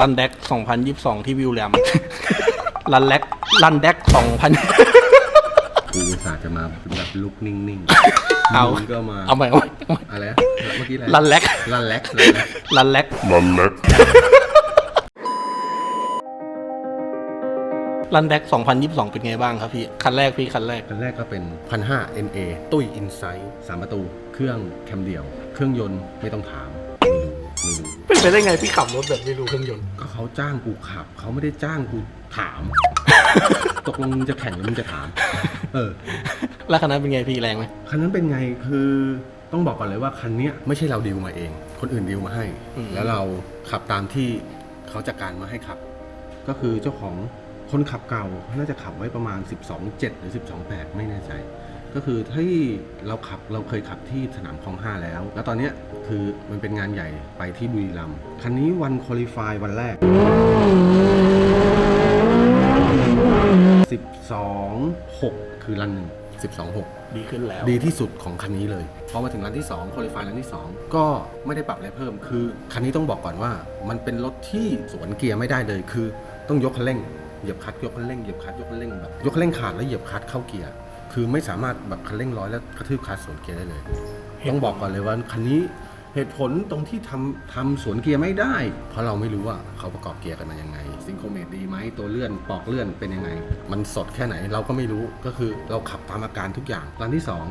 รันแดก2022 ที่วิวแลมรันแลกรันแดก2000กูอุตส่าห์จะมาแบบลุกนิ่งๆ เอามึงก็มา เอาใหม่เอาใหม่เอาใหม่อะไรนะเมื่อกี้อะไรรันแลกลันแลกลันแลกรันแลกรันแดก2022 เป็นไงบ้างครับพี่ คันแรกพี่ คันแรก คันแรกก็เป็นพันห้า NA ตุ้ยอินไซต์สามประตู เครื่องแคมเดียว เครื่องยนต์ไม่ต้องถามไม่รู้ ไม่รู้เป็นไปได้ไงพี่ขับรถแบบไม่รู้เครื่องยนต์ ก็เขาจ้างกูขับ เขาไม่ได้จ้างกูถาม ตกลงมึงจะแข่งหรือมึงจะถาม เออ แล้วคันนั้นเป็นไงพี่แรงไหม คันนั้นเป็นไงคือต้องบอกก่อนเลยว่าคันเนี้ยไม่ใช่เราดีลมาเอง คนอื่นดีลมาให้ อืม แล้วเราขับตามที่เขาจัดการมาให้ขับ ก็คือเจ้าของคนขับเก่าน่าจะขับไว้ประมาณ 12.7 หรือ 12.8 ไม่แน่ใจ ก็คือที่เราขับเราเคยขับที่สนามคลอง5แล้ว แล้วตอนเนี้ยคือมันเป็นงานใหญ่ไปที่บุรีรัมย์คันนี้วันคุริฟายวันแรก 12 6 คือรันหนึ่ง12 6 ดีขึ้นแล้ว ดีที่สุดของคันนี้เลยพอมาถึงร้านที่2 qualify ร้านที่ 2 ก็ไม่ได้ปรับอะไรเพิ่ม คือคันนี้ต้องบอกก่อนว่า มันเป็นรถที่สวนเกียร์ไม่ได้เลย คือต้องยกคันเร่ง เหยียบคลัดยกคันเร่ง เหยียบคลัดยกคันเร่งแบบยกคันเร่งขาดแล้วเหยียบคลัดเข้าเกียร์ คือไม่สามารถแบบคันเร่งร้อยแล้วกระทืบคลัดสวนเกียร์ได้เลย ต้องบอกก่อนเลยว่าคันนี้เหตุผลตรงที่ทำทำสวนเกียร์ไม่ได้ เพราะเราไม่รู้ว่าเขาประกอบเกียร์กันมายังไงซิงโครเมตดีไหมตัวเลื่อนปอกเลื่อนเป็นยังไง มันสดแค่ไหนเราก็ไม่รู้ก็คือเราขับตามอาการทุกอย่างร้านที่สอง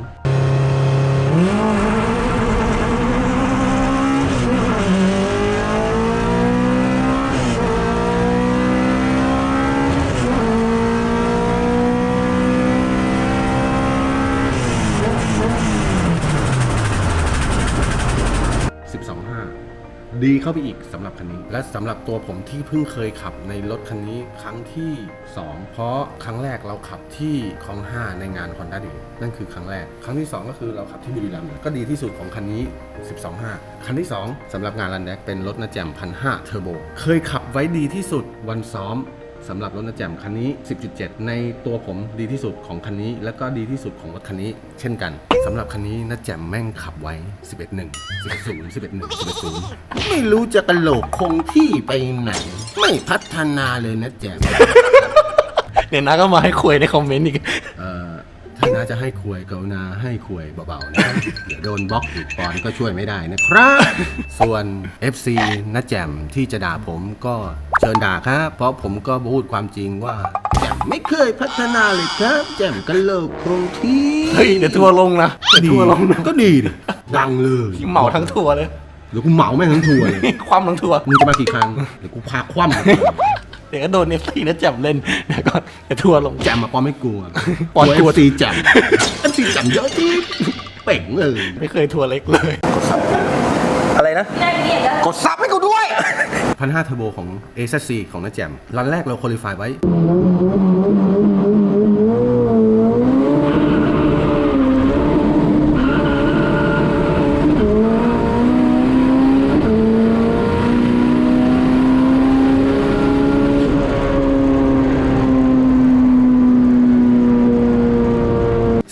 12.5 ดีเข้าไปอีกสำหรับคันนี้ และสำหรับตัวผมที่เพิ่งเคยขับในรถคันนี้ครั้งที่ 2 เพราะครั้งแรกเราขับที่คลอง5ในงาน Honda Day นั่นคือครั้งแรก ครั้งที่ 2 ก็คือเราขับที่บุรีรัมย์ก็ดีที่สุดของคันนี้ 12.5 คันที่ 2สำหรับงานรันแดกเป็นรถนาแจมพันห้าเทอร์โบเคยขับไว้ดีที่สุดวันซ้อม สำหรับรถนาแจมคันนี้ 10.7 ในตัวผมดีที่สุดของคันนี้ แล้วก็ดีที่สุดของรถคันนี้ เช่นกันสำหรับคันนี้นาแจมแม่งขับไว้ 11.1 10.0 11.1 11.0 ไม่รู้จะกระโหลกคงที่ไปไหน ไม่พัฒนาเลยนะแจมเดี๋ยวนะก็มาให้คุยในคอมเมนต์อีก เอาน้าจะให้คุยกรุณาให้คุยเบาๆนะเดี๋ยวโดนบล็อกอีกปอนก็ช่วยไม่ได้นะครับ ส่วน FC นะแจมที่จะด่าผมก็เชิญด่าครับเพราะผมก็พูดความจริงว่าแจมไม่เคยพัฒนาเลยครับ แจมกันเลิกคงที่เฮ้ยเดี๋ยวทัวร์ลงนะเดี๋ยวทัวร์ลงนะก็ดีดิดังเลยเหมาทั้งทัวร์เลยเดี๋ยวกูเหมาแม่งทั้งทัวร์เลย ความทั้งทัวร์มึงจะมากี่ครั้งเดี๋ยวกูพาคว่ำเดี๋ยวก็โดนเอฟซีนะแจ่มเล่นเดี๋ยวก็เดี๋ยวทัวร์ลง แจมมาปอมไม่กลัวปอนกลัวซีแจมเอฟซีแจมเยอะที่เป่งเลยไม่เคยทัวร์เล็กเลย อะไรนะ กดซับให้กูด้วยพันห้าเทอร์โบของ a อ c ของน้าแจมรันแรกเราคุริฟายไว้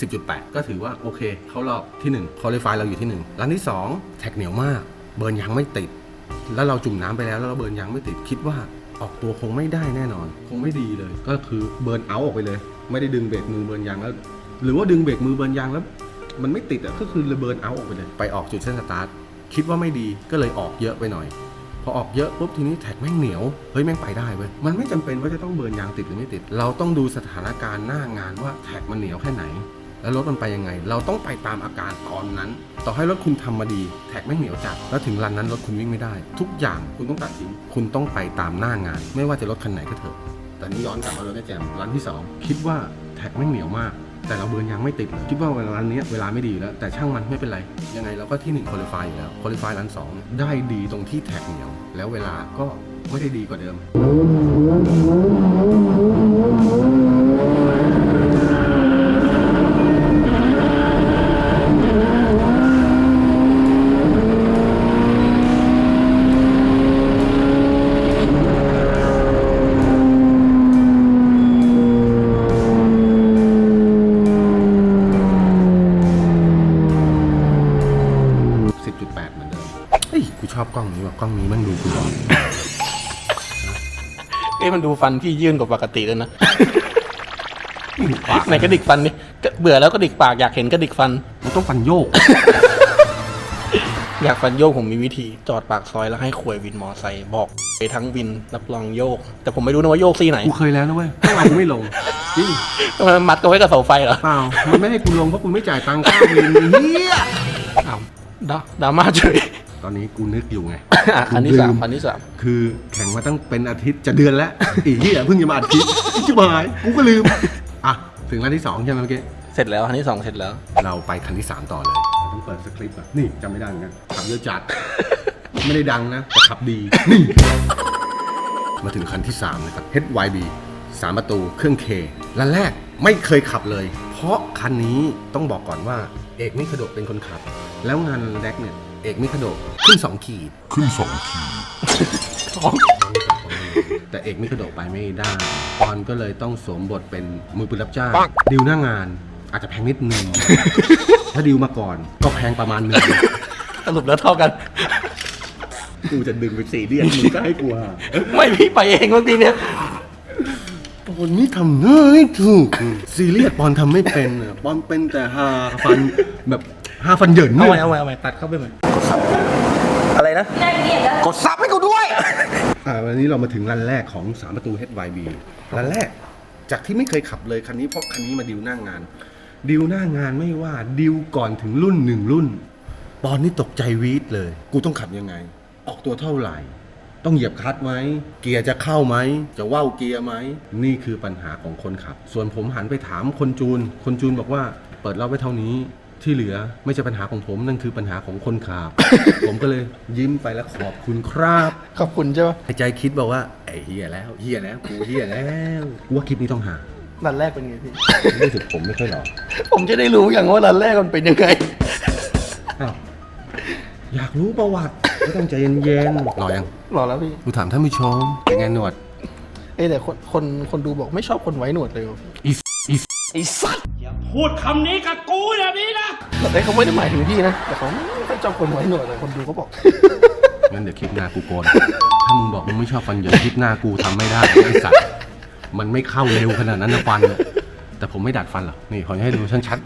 10.8 ก็ถือว่า โอเค เข้ารอบที่1คอลิฟายเราอยู่ที่1ร้านที่2แท็กเหนียวมาก เบิร์นยางไม่ติด แล้วเราจุ่มน้ำไปแล้วแล้วเราเบิร์นยางไม่ติดคิดว่าออกตัวคงไม่ได้แน่นอน คงไม่ดีเลย ก็คือเบิร์นเอาท์ออกไปเลย ไม่ได้ดึงเบรกมือเบิร์นยางแล้ว หรือว่าดึงเบรกมือเบิร์นยางแล้ว มันไม่ติดอะก็คือเลยเบิร์นเอาท์ออกไปเลย ไปออกจุดเส้นสตาร์ทคิดว่าไม่ดีก็เลยออกเยอะไปหน่อย พอออกเยอะปุ๊บทีนี้แท็กแม่งเหนียวเฮ้ยแม่งไปได้เว้ยมันไม่จำเป็นว่าจะต้องเบิร์นยางติดหรือไม่ติด เราต้องดูสถานการณ์หน้างานว่าแท็กมันเหนียวแค่ไหน แล้วรถมันไปยังไง เราต้องไปตามอาการตอนนั้น ต่อให้รถคุณทำมาดี แท็กไม่เหนียวจัด แล้วถึงรันนั้นรถคุณวิ่งไม่ได้ ทุกอย่างคุณต้องตัดสิน คุณต้องไปตามหน้างาน ไม่ว่าจะรถคันไหนก็เถอะ แต่นี่ย้อนกลับมารถแจมรันที่ 2 คิดว่าแท็กไม่เหนียวมาก แต่เราเบิร์นยางไม่ติดเลยคิดว่าเวลารันนี้เวลาไม่ดีอยู่แล้ว แต่ช่างมันไม่เป็นไร ยังไงเราก็ที่1คอลิฟายอยู่แล้วคอลิฟายรันสองได้ดีตรงที่แท็กเหนียว แล้วเวลาก็ไม่ได้ดีกว่าเดิม กูชอบกล้องนี้ว่ะกล้องนี้มันดูกูร้อน เอ้ยมันดูฟันพี่ยื่นกว่าปกติเลยนะ ไหนกระดิกฟันนี่เบื่อแล้วก็ดิกปากอยากเห็นกระดิกฟัน มันต้องฟันโยก อยากฟันโยกผมมีวิธี จอดปากซอยแล้วให้ควยวินมอไซค์บอกไปทั้งวินรับรองโยก แต่ผมไม่รู้นะว่าโยกซี่ไหน กูเคยแล้วนะเว้ยข้างหลังกูไม่ลงจริงทำไมมันมัดกันไว้กับเสาไฟเหรอ เปล่า มันไม่ให้กูลงเพราะกูไม่จ่ายตังค่าวินเฮียอ้าวดราดราม่าเฉย ตอนนี้กูนึกอยู่ไงอะคันที่สามลืคันที่สามคือแข่งมาตั้งเป็นอาทิตย์จะเดือนแล้ว อีกที่เพิ่งจะมาอาทิตย์จิบหายกูก็ลืมอะถึงร้านที่สองใช่ไหมเมื่อกี้เสร็จแล้วคันที่สองเสร็จแล้ว เราไปคันที่3ต่อเลยต้องเปิดสคริปต์อะนี่จำไม่ได้เหมือนกันขับเยอะจัด ไม่ได้ดังนะแต่ขับดีนี่มาถึงคันที่3นะครับ HYB 3ประตูเครื่องเคร้านแรกไม่เคยขับเลย เพราะคันนี้ต้องบอกก่อนว่า เอกมิคโดะเป็นคนขับ แล้วงานแรกเนี่ย เอกมิคโดะขึ้น 2 ขีด ขึ้น2ขีดแต่เอกมิคโดะไปไม่ได้ปอนก็เลยต้องสวมบทเป็นมือปืนรับจ้างดิวหน้างานอาจจะแพงนิดนึง ถ้าดิวมาก่อนก็แพงประมาณหนึง สรุปแล้วเท่ากัน กูจะดึงไปสี่เดือนมึงก็ให้กูหาไม่พี่ไปเองบางทีเนี่ยปอนนี่ทำง่ายถูก ซีเรียสปอนทำไม่เป็นอะปอนเป็นแต่หาฟันแบบหาฟันเหยินเอาเนี่ย ไว้เอาไว้เอาไว้ตัดเข้าไปใหม่อะไรนะ กดซับให้กูด้วย อ่าวันนี้เรามาถึงรันแรกของ3ประตู HYB รันแรก จากที่ไม่เคยขับเลยคันนี้เพราะคันนี้มาดิวหน้างาน ดิวหน้างานไม่ว่าดิวก่อนถึงรุ่นหนึ่งรุ่น ตอนนี้ตกใจวีดเลย กูต้องขับยังไง ออกตัวเท่าไหร่ ต้องเหยียบคลัตช์ไหม เกียร์จะเข้าไหม จะว่าวเกียร์ไหม นี่คือปัญหาของคนขับ ส่วนผมหันไปถามคนจูน คนจูนบอกว่า เปิดรอบไว้เท่านี้ ที่เหลือไม่ใช่ปัญหาของผมนั่นคือปัญหาของคนขับ ผมก็เลยยิ้มไปแล้วขอบคุณครับขอบคุณใช่ปะในใจคิดบอกว่าไอ้เฮียแล้วเฮียแล้วกูเฮียแล้วกูว่าคลิปนี้ต้องหารันแรกเป็นไงพี่รู้สึกผมไม่ค่อยหล่อผมจะได้รู้อย่างว่ารันแรกมันเป็นยังไงอ้าวอยากรู้ประวัติก็ต้องใจเย็นๆหล่อยังหรอแล้วพี่กูถามท่านผู้ชมเป็นไงหนวดเอ้ยแต่คนคนคนดูบอกไม่ชอบคนไว้หนวดเลยว่ะอีอี ไอ้สัตว์พูดคำนี้กับกูแบบนี้นะแต่เขาไม่ได้หมายถึงพี่นะ แต่เขาไม่ค่อยชอบคนไว้หนวดเลยคนดูเขาบอก งั้นเดี๋ยวคลิปหน้ากูโกน ถ้ามึงบอกมึงไม่ชอบฟันเหยินคลิปหน้ากูทำไม่ได้ไอ้สัตว์มันไม่เข้าเร็วขนาดนั้นนะฟันอะแต่ผมไม่ดัดฟันหรอกนี่ขอให้ดูชัด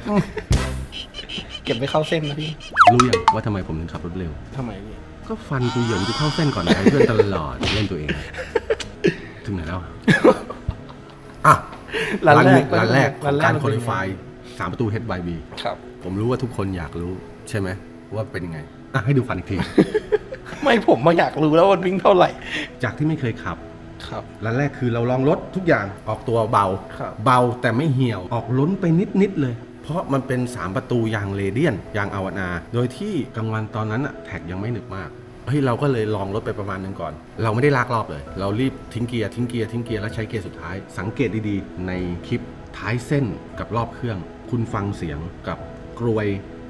เก็บไว้เข้าเส้นนะพี่ๆรู้ยังว่าทำไมผมถึงขับรถเร็ว ทำไมพี่ก็ฟันกูเหยินกูเข้าเส้นก่อนใครเพื่อนตลอดเล่นตัวเอง ถึงไหนแล้วอะอะ รันแรกร้านแรกขรัอนงแรกการมันคุเป็นริยังไงฟายสามประตู HYB ครับผมรู้ว่าทุกคนอยากรู้ใช่ไหมว่าเป็นยังไงอะให้ดูฟันอีกที ไม่ผมมาอยากรู้แล้วว่าวิ่งเท่าไหร่ จากที่ไม่เคยขับครับร้านแรกคือเราลองรถทุกอย่างออกตัวเบาครับเบาแต่ไม่เหี่ยวออกล้นไปนิด ๆ เลย เพราะมันเป็น 3 ประตูยางเรเดียนยางอาวนาโดยที่กลางวันตอนนั้นอะแท็กยังไม่หนึบมาก เฮ้ยเราก็เลยลองรถไปประมาณนึงก่อน เราไม่ได้ลากรอบเลย เรารีบทิ้งเกียร์ทิ้งเกียร์ทิ้งเกียร์แล้วใช้เกียร์สุดท้าย สังเกตดีๆ ในคลิปท้ายเส้นกับรอบเครื่อง คุณฟังเสียงกับกรวย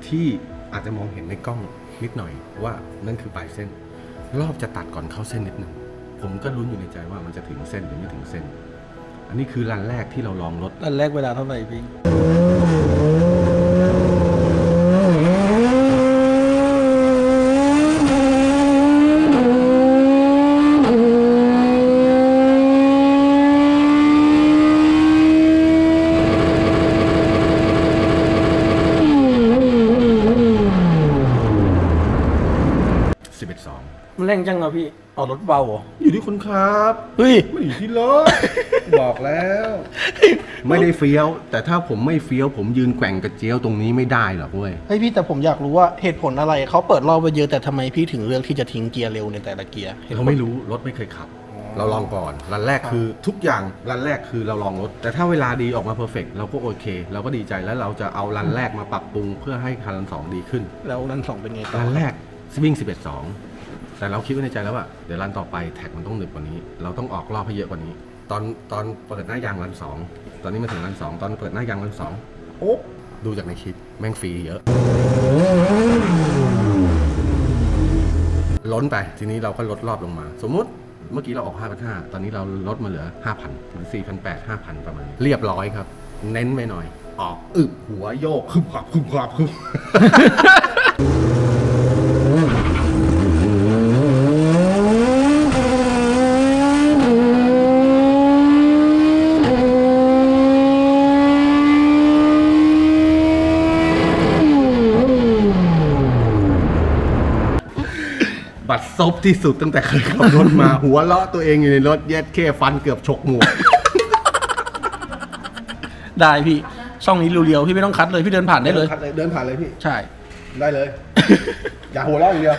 ที่อาจจะมองเห็นในกล้องนิดหน่อยว่านั่นคือปลายเส้น รอบจะตัดก่อนเข้าเส้นนิดหนึ่งผมก็ลุ้นอยู่ในใจว่ามันจะถึงเส้นหรือไม่ถึงเส้น อันนี้คือรันแรกที่เราลองรถรันแรกเวลาเท่าไหร่พี่ มันแรงจังเห รอพี่เอารถเบาเหรออยู่ที่คนครับ เฮ้ย ไม่อยู่ที่รถ บอกแล้ว ไม่ได้เฟี้ยว แต่ถ้าผมไม่เฟี้ยวผมยืนแกว่งกระเจียวตรงนี้ไม่ได้หรอกเว้ย เฮ้ยพี่แต่ผมอยากรู้ว่าเหตุผลอะไรเขาเปิดรอบไปเยอะแต่ทำไมพี่ถึงเลือกที่จะทิ้งเกียร์เร็วในแต่ละเกียร์หตุผลเราไม่รู้รถไม่เคยขับ เราลองก่อนรันแรกคือทุกอย่างรันแรกคือเราลองรถ แต่ถ้าเวลาดีออกมาเพอร์เฟกเราก็โอเค เราก็ดีใจแล้วเราจะเอารันแรกมาปรับปรุงเพื่อให้คันสองดีขึ้น แล้วรันสองเป็นไงต่อรันแรกวิ่ง11 2 แต่เราคิดไว้ในใจแล้วว่าเดี๋ยวรันต่อไปแท็กมันต้องหนึบกว่านี้ เราต้องออกรอบให้เยอะกว่านี้ ตอนตอนเปิดหน้ายางรันสองตอนนี้มาถึงรันสองตอนเปิดหน้ายางรันสองโอ๊ะดูจากในคลิปแม่งฟรีเยอะ ล้นไปทีนี้เราก็ลดรอบลงมา สมมุติเมื่อกี้เราออก 5,500 ตอนนี้เราลดมาเหลือ 5,000หรือ4,800 5,000 ประมาณนี้เรียบร้อยครับ เน้นไปหน่อย ออกอึบหัวโยกคึบขับคึบขับคึบ บัดซบที่สุดตั้งแต่เคยขับรถมา หัวเลาะตัวเองอยู่ในรถเย็ดเคฟันเกือบฉกหมวกได้พี่ช่องนี้เรียวๆพี่ไม่ต้องคัดเลยพี่เดินผ่านได้เลยเดินผ่านเลยพี่ ใช่ ได้เลย อย่าหัวเราะอย่างเดียว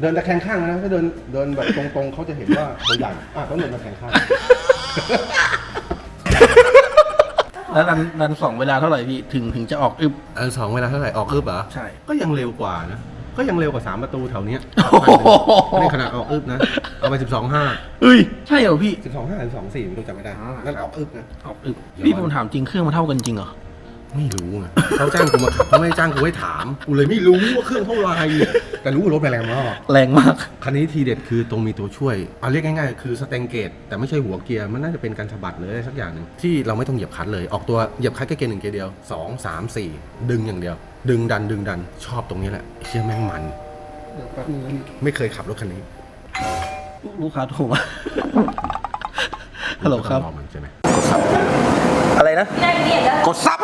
เดินตะแคงข้างนะถ้าเดินเดินแบบตรงๆเขาจะเห็นว่าตัวใหญ่อะต้องเดินตะแคงข้าง แล้วรันรันสองเวลาเท่าไหร่พี่ถึงถึงจะออกอึบอันสองเวลาเท่าไหร่ออกอึบเหรอใช่ ก็ยังเร็วกว่านะ ก็ยังเร็วกว่าสามประตูแถวเนี้ยโอ้โหนี่ขนาดออกอึบนะ เอาไปสิบสองห้าเอ้ยใช่เหรอพี่สิบสองห้าสิบสองสี่ไม่รู้จำไม่ได้อ่านั่นั่นออกอึบนะออกอึบพี่ผมถามจริงเครื่องมันเท่ากันจริงเหรอ ไม่รู้ไงเขาจ้างกูมาขับเขาไม่ได้จ้างกูให้ถามกูเลยไม่รู้ว่าเครื่องเท่าไหร่แต่รู้ว่ารถแรงมากแรงมาก คันนี้ทีเด็ดคือตรงมีตัวช่วยเอาเรียกง่ายๆ คือสเตงเกตแต่ไม่ใช่หัวเกียร์มันน่าจะเป็นการสะบัดเลยสักอย่างหนึ่งที่เราไม่ต้องเหยียบคลัตช์เลยออกตัวเหยียบคลัตช์แค่เกียร์หนึ่งเกียร์เดียวสองสามสี่ดึงอย่างเดียว ดึงดันดึงดันชอบตรงนี้แหละเชื่อแม่งมันไม่เคยขับรถคันนี้ลูกค้าโทรมาฮัลโหลครับต้องอมันใช่ไหมอะไรนะกดซับใ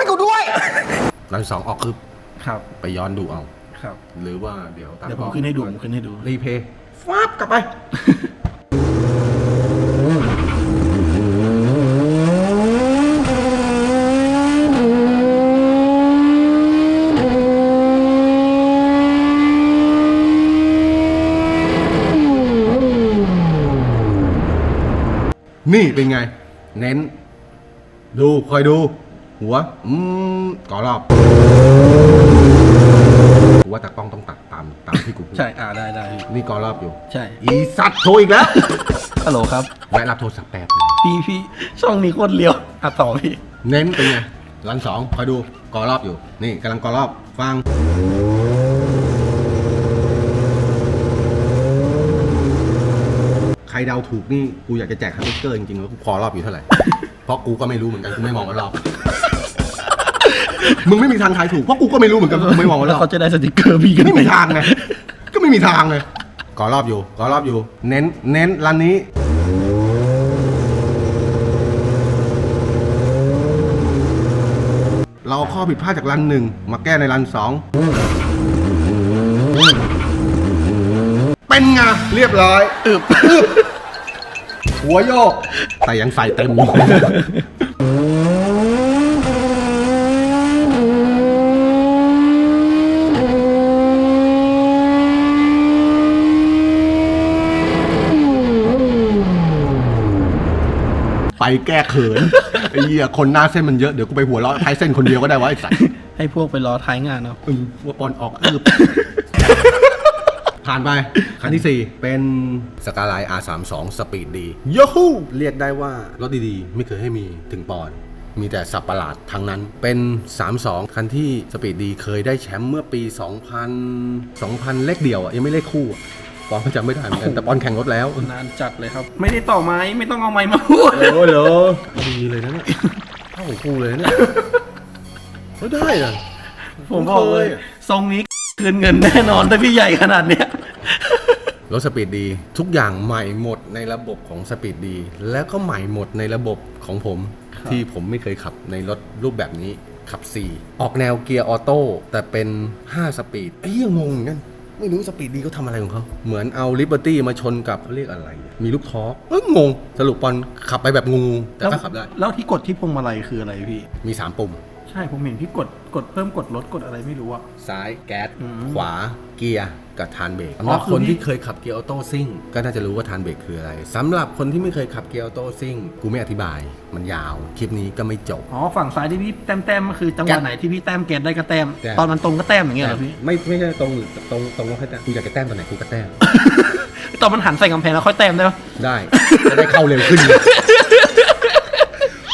ห้กูด้วยรันสองออกคือครับไปย้อนดูเอา ครับ หรือว่าเดี๋ยวตามเดี๋ยวผมขึ้นให้ดูผมขึ้นให้ดู รีเพย์ฟับกลับไป นี่เป็นไง เน้น ดู คอยดู หัว อืมก่อรอบกูว่าตากล้องต้องตัดตามตามที่กูพูดใช่ อ่าได้ได้พี่นี่ก่อรอบอยู่ ใช่ อีสัตว์โทรอีกแล้วฮัลโหลครับ แวะรับโทรศัพท์แป๊บนึงพี่พี่ช่องนี้โคตรเลียวอะต่อพี่ เน้นเป็นไงรันสองคอยดูก่อรอบอยู่ นี่กำลังก่อรอบ ฟัง ใครเดาถูกนี่ กูอยากจะแจกฮันเเกอร์จริงๆแล้วกูขอรอบอยู่เท่าไหร่ เพราะกูก็ไม่รู้เหมือนกัน กูไม่มองว่ารอบ มึงไม่มีทางทายถูกเพราะกูก็ไม่รู้เหมือนกันกูไม่มองว่าแล้รวอบเขาจะได้สติกเกอร์พี่กันไม่มีทางไงก็ไม่มีทางเลยก่อรอบอยู่ก่อรอบอยู่ เน้น เน้นรันนี้ เราเอาข้อผิดพลาดจากรันหนึ่งมาแก้ในรันสองเป็นไงเรียบร้อยอึบอึบหัวโยก แต่ยังใส่เต็มอยู่ ไปแก้เขินไอ้เหี้ยคนหน้าเส้นมันเยอะ เดี๋ยวกูไปหัวเราะท้ายเส้นคนเดียวก็ได้วะไอ้สัสให้พวกไปรอท้ายงานเนาะอืมว่าปอนออกอึบผ่านไปคันที่ 4 เป็นสกาไลน์ R32 สปีดดียูฮูเรียกได้ว่ารถดีๆ ไม่เคยให้มีถึงปอน มีแต่สับประหลาดทั้งนั้นเป็น 32 คันที่สปีดดีเคยได้แชมป์เมื่อปี 2000 2000 เลขเดียวอะยังไม่เลขคู่อะ ปอนก็จำไม่ได้เหมือนกันแต่ปอนแข่งรถแล้วนานจัดเลยครับ ไม่ได้ต่อไม้ไม่ต้องเอาไม้มาพูดโอ้ยเหรอดีเลยนะเนี่ยเท่าของกูเลยนะเนี่ยก็ได้นะผมบอกเลยเคยอะทรงนี้คืนเงินแน่นอนถ้าพี่ใหญ่ขนาดเนี้ยรถสปีดดี ทุกอย่างใหม่หมดในระบบของสปีดดี แล้วก็ใหม่หมดในระบบของผมครับที่ผมไม่เคยขับในรถรูปแบบนี้ขับ 4 ออกแนวเกียร์ออโต้แต่เป็น 5 สปีดไอ้เหี้ยงงเหมือนกัน ไม่รู้สปีดดีเขาทำอะไรของเขาเหมือนเอาลิเบอร์ตี้มาชนกับเขาเรียกอะไรอะมีลูกท้อเอ้ยงง สรุปปอนขับไปแบบงูๆแต่ก็ขับได้ แล้วที่กดที่พวงมาลัยคืออะไรพี่ มี 3 ปุ่ม ใช่ผมเห็นพี่กดกดเพิ่มกดลดกดอะไรไม่รู้อะซ้ายแก๊สอืม ขวาเกียร์ กับทานเบรกอ๋อสำหรับคือคนนี่ที่เคยขับเกียร์ออโต้ซิ่งก็น่าจะรู้ว่าทานเบรกคืออะไรสำหรับคนที่ไม่เคยขับเกียร์ออโต้ซิ่งกูไม่อธิบาย มันยาว คลิปนี้ก็ไม่จบ อ๋อ ฝั่งซ้ายที่พี่แต้มแต้มๆก็คือจังหวะไหนที่พี่แต้มเกตได้ก็แต้มแต้ม ตอนมันตรงก็แต้มอย่างเงี้ยเหรอพี่ ไม่ไม่ใช่ตรงหรือตรงตรงว่าแค่แต้มกูอยากจะแต้มตอนไหนกูก็แต้ม ตอนมันหันใส่กำแพงแล้วค่อยแต้มได้ปะได้จะได้เข้าเร็วขึ้น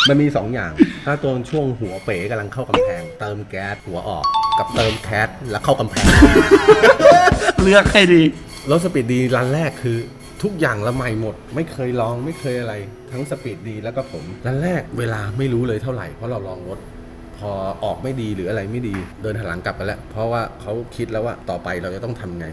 มันมี 2 อย่าง ถ้าตัวช่วงหัวเป๋กำลังเข้ากำแพง เติมแก๊สหัวออก กับเติมแคสแล้วเข้ากำแพง เลือกให้ดีรถสปีดดีรันแรกคือ ทุกอย่างละใหม่หมด ไม่เคยลองไม่เคยอะไร ทั้งสปีดดีแล้วก็ผมรันแรกเวลาไม่รู้เลยเท่าไหร่เพราะเราลองรถพอออกไม่ดีหรืออะไรไม่ดี เดินหันหลังกลับไปแล้ว เพราะว่าเขาคิดแล้วว่าต่อไปเราจะต้องทำไง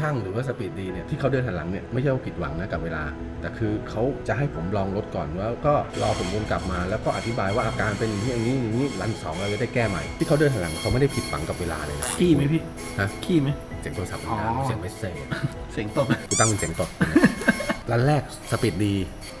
ช่างหรือว่าสปี ดดีเนี่ยที่เขาเดินหันหลังเนี่ยไม่ใช่ว่าผิดหวังนะกับเวลา แต่คือเขาจะให้ผมลองรถก่อนแล้วก็รอผมวนกลับมา แล้วก็อธิบายว่าอาการเป็นอย่างนี้อย่างนี้อย่างนี้รันสองเราจะได้แก้ใหม่ที่เขาเดินหันหลังเขาไม่ได้ผิดหวังกับเวลาเลยนะขี้ไหมพี่ฮะขี้ไหมเสียงโทรศัพท์มันดังอ๋อเสียงไม่เซ่เสียงตบกูตั้งเป็นเสียงตด รันแรกสปีดดี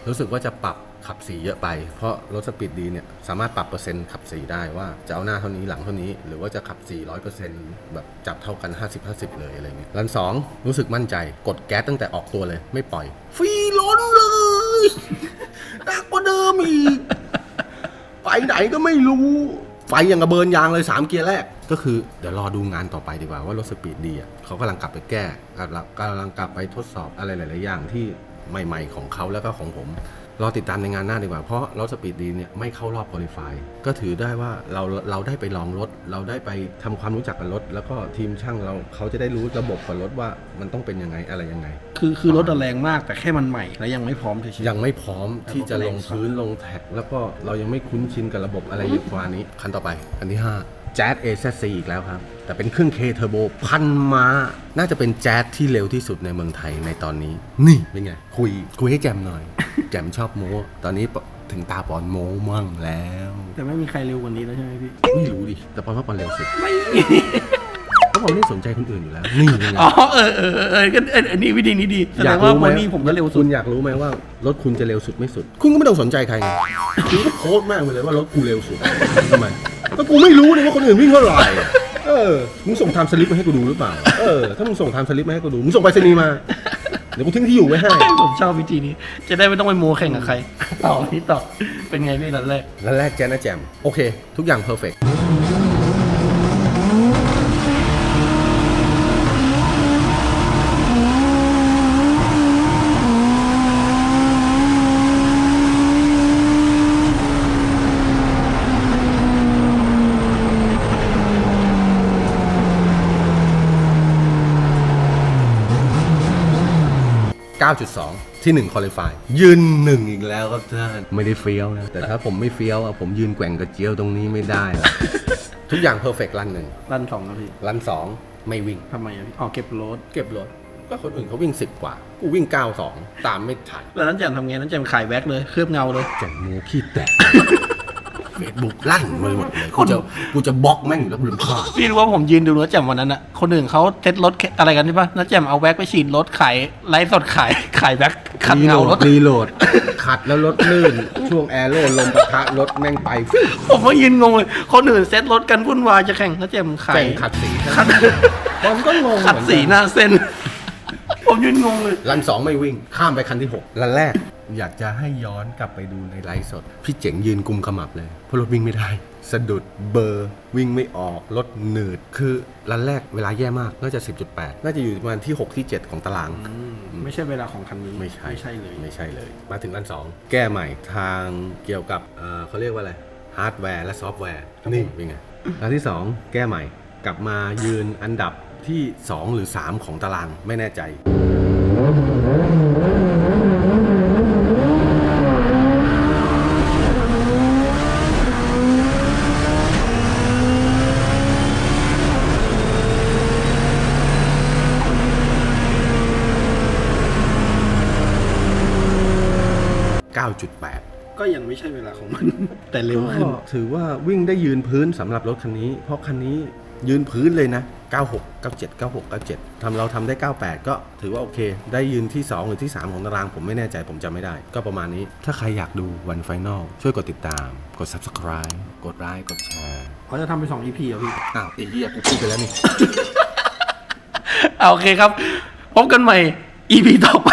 รู้สึกว่าจะปรับขับสีเยอะไป เพราะรถสปีดดีเนี่ยสามารถปรับเปอร์เซ็นต์ขับสีได้ว่าจะเอาหน้าเท่านี้หลังเท่านี้ หรือว่าจะขับสีร้อยเปอร์เซ็นต์แบบจับเท่ากัน 50 50 เลยอะไรเงี้ยรันสองรู้สึกมั่นใจกดแก๊สตั้งแต่ออกตัวเลย ไม่ปล่อย ฟรีล้นเลยหนักกว่าเดิมอีกไปไหนก็ไม่รู้ไฟอย่างกระเบินยางเลย 3 เกียร์แรก ก็คือเดี๋ยวรอดูงานต่อไปดีกว่าว่ารถสปีดดีอะเขากำลังกลับไปแก้กำลังกำลังกลับไปทดสอบอะไรหลาย ๆ อย่างที่ ใหม่ๆของเขาแล้วก็ของผมรอติดตามในงานหน้าดีกว่า เพราะรถสปีดดีเนี่ยไม่เข้ารอบคุริฟายก็ถือได้ว่าเราเราได้ไปลองรถ เราได้ไปทำความรู้จักกับรถ แล้วก็ทีมช่างเราเขาจะได้รู้ระบบของรถว่ามันต้องเป็นยังไงอะไรยังไง คือคือรถอะแรงมากแต่แค่มันใหม่และยังไม่พร้อมเฉยๆยังไม่พร้อมที่จะลงพื้นลงแท็ก แล้วก็เรายังไม่คุ้นชินกับระบบอะไรอย่างกว่านี้คันต่อไปคันที่5 แจ๊ a เอซอีกแล้วครับ แต่เป็นเครื่องเคเทอร์โบพันม้า น่าจะเป็นแจ๊ที่เร็วที่สุดในเมืองไทยในตอนนี้ นี่เป็นไง คุย คุยให้แจมหน่อย แจมชอบโม้ ตอนนี้ถึงตาปอนโม้มั่งแล้ว แต่ไม่มีใครเร็วกว่านี้แล้วใช่ไหมพี่ ไม่รู้ดิ แต่ปอนว่าปอนเร็วสุดไม่มีเพราะปอนไม่สนใจคนอื่นอยู่แล้ว นี่เป็นไง อ๋อเออเออเออเออก็เอออันนี้วิธีนี้ดีแสดงว่าวันนี้ผมก็เร็วสุคุด ณอยากรู้ไหมว่ารถคุณจะเร็วสุดไม่สุด คุณก็ไม่ต้องสนใจใครไงคุณก็โพสต์มากไปเลยว่ารถกูเร็วสุดทำไม ก็กูไม่รู้เลยว่าคนอื่นวิ่งเท่าไหร่ เออ มึงส่งไทม์สลิปมาให้กูดูหรือเปล่า เออ ถ้ามึงส่งไทม์สลิปมาให้กูดู มึงส่งไปรษณีย์มา เดี๋ยวกูทิ้งที่อยู่ไว้ให้ ผมชอบวิธีนี้ จะได้ไม่ต้องไปโมแข่งกับใคร ต่อนี่ต่อ เป็นไงพี่นัดแรก แล้วแรกแจนะแจม โอเค ทุกอย่างเพอร์เฟก 9.2 ที่1 qualify ยืนหนึ่งอีกแล้วครับท่านไม่ได้เฟี้ยวนะ แต่ถ้าผมไม่เฟี้ยวอะผมยืนแกว่งกระเจียวตรงนี้ไม่ได้หรอก ทุกอย่างเพอร์เฟกรันหนึ่งรันสองนะพี่รันสองไม่วิ่ง ทำไมอะพี่อ๋อเก็บรถเก็บรถก็คนอื่นเขาวิ่ง 10 กว่า กูวิ่ง 92 ตามไม่ทันแล้วนั้นแจมทำไงนั้นแจมขายแว็กเลยเคลือบเงาเลย แจ่มโมขี้แตก เฟซบุ๊กลั่นไปหมดเลยกูจะกูจะบล็อกแม่งอยู่แล้วกูรำคาญพี่รู้ว่าผมยืนดูรถแจมวันนั้นอะคนอื่นเขาเซ็ตรถอะไรกันใช่ปะนัดแจมเอาแว็กไปฉีดรถขายไลฟ์สดขายขายแว็ก ขัดเงารถ รีโหลด ขัดแล้วรถลื่น ช่วงแอร์โรลมปะทะรถแม่งไปฟิวผมก็ยืนงงเลยคนอื่นเซ็ตรถกันวุ่นวายจะแข่งนัดแจมขายแข่งขัดสีขัดผมก็งงขัดสีหน้าเส้น ผมยืนงงเลย รันสองไม่วิ่ง ข้ามไปคันที่6รันแรก อยากจะให้ย้อนกลับไปดูในไลฟ์สด พี่เจ๋งยืนกุมขมับเลยเพราะรถวิ่งไม่ได้ สะดุดเบอร์วิ่งไม่ออกรถหนืด คือรันแรกเวลาแย่มากน่าจะ 10.8 น่าจะอยู่ประมาณที่ 6 ที่ 7 ของตาราง ไม่ใช่เวลาของคันนี้ไม่ใช่ไม่ใช่เลย ไม่ใช่เลย มาถึงอันสองแก้ใหม่ทางเกี่ยวกับเอ่อเขาเรียกว่าอะไรฮาร์ดแวร์และซอฟต์แวร์นี่เป็นไงอันที่สองแก้ใหม่กลับมายืนอันดับที่ 2 หรือ 3 ของตารางไม่แน่ใจ 9.8 ก็ยังไม่ใช่เวลา ของมัน แต่เร็วขึ้นก็ถือว่าวิ่งได้ยืนพื้นสำหรับรถคันนี้ เพราะคันนี้ยืนพื้นเลยนะ 96 97 96 97ทำเราทำได้ 98 ก็ถือว่าโอเค ได้ยืนที่ 2 หรือที่ 3 ของตารางผมไม่แน่ใจผมจำไม่ได้ ก็ประมาณนี้ ถ้าใครอยากดูวันไฟนอลช่วยกดติดตาม กด subscribe กดไลค์กดแชร์เขาจะทำเป็นสอง EP เหรอพี่ อ้าวไอ้เหี้ยกูพูดไปแล้วนี่ เอาโอเคครับ พบกันใหม่ EP ต่อไป